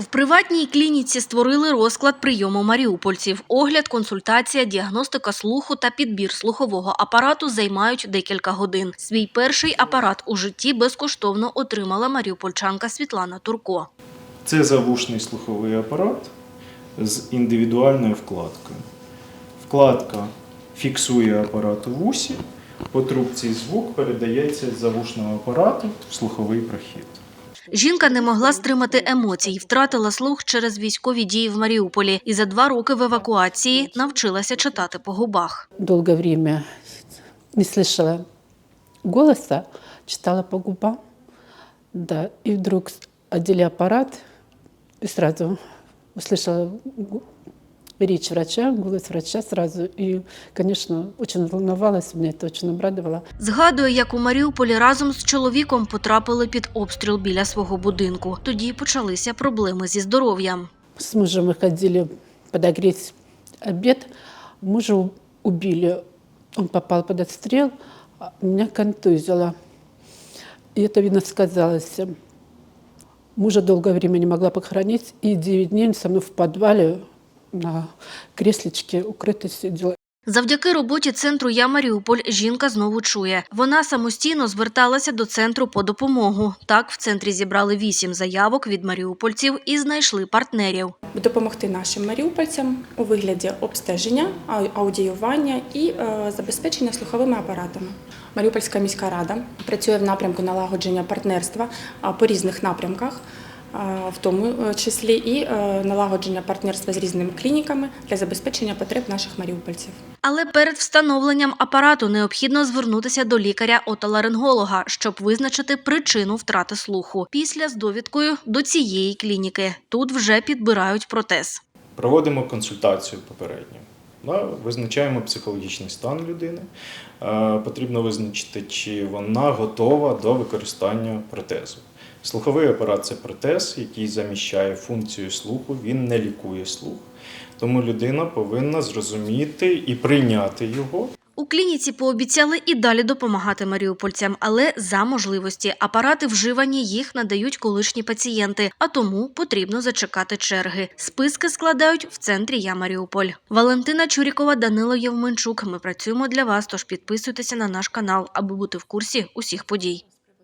В приватній клініці створили розклад прийому маріупольців. Огляд, консультація, діагностика слуху та підбір слухового апарату займають декілька годин. Свій перший апарат у житті безкоштовно отримала маріупольчанка Світлана Турко. Це завушний слуховий апарат з індивідуальною вкладкою. Вкладка фіксує апарат у вусі, по трубці звук передається з завушного апарату в слуховий прохід. Жінка не могла стримати емоцій, втратила слух через військові дії в Маріуполі і за два роки в евакуації навчилася читати по губах. долгое время не слышала голоса, читала по губам. Да, и вдруг одели аппарат, и сразу услышала речь врача, голос врача сразу. И, конечно, очень волновалась, меня это очень обрадовало. Згадує, як у Маріуполі разом з чоловіком потрапили під обстріл біля свого будинку. Тоді почалися проблеми зі здоров'ям. С мужем мы ходили подогреть обед. Мужа у- убили. Он попал под отстрел, а меня контузило. И это, видно, сказалось. Мужа долгое время не могла похоронить. И 9 дней он со мной в подвале на креслечке укрыто сидела. Завдяки роботі центру Я Маріуполь жінка знову чує. Вона самостійно зверталася до центру по допомогу. Так, в центрі зібрали вісім заявок від маріупольців і знайшли партнерів. допомогти нашим маріупольцям у вигляді обстеження, аудіювання і е, забезпечення слуховими апаратами. Маріупольська міська рада працює в напрямку налагодження партнерства по різних напрямках, в тому е, числі і е, налагодження партнерства з різними клініками для забезпечення потреб наших маріупольців. Але перед встановленням апарату необхідно звернутися до лікаря-отоларинголога, щоб визначити причину втрати слуху. Після з довідкою до цієї клініки. Тут вже підбирають протез. Проводимо консультацію попередньо. Визначаємо психологічний стан людини. Е, Потрібно визначити, чи вона готова до використання протезу. Слуховий апарат це протез, який заміщає функцію слуху, він не лікує слух. Тому людина повинна зрозуміти і прийняти його. Клініці пообіцяли і далі допомагати маріупольцям, але за можливості апарати вживані їх надають колишні пацієнти, а тому потрібно зачекати черги. Списки складають в центрі Я Маріуполь. Валентина Чурікова, Данило Євменчук. Ми працюємо для вас. Тож підписуйтеся на наш канал, аби бути в курсі усіх подій.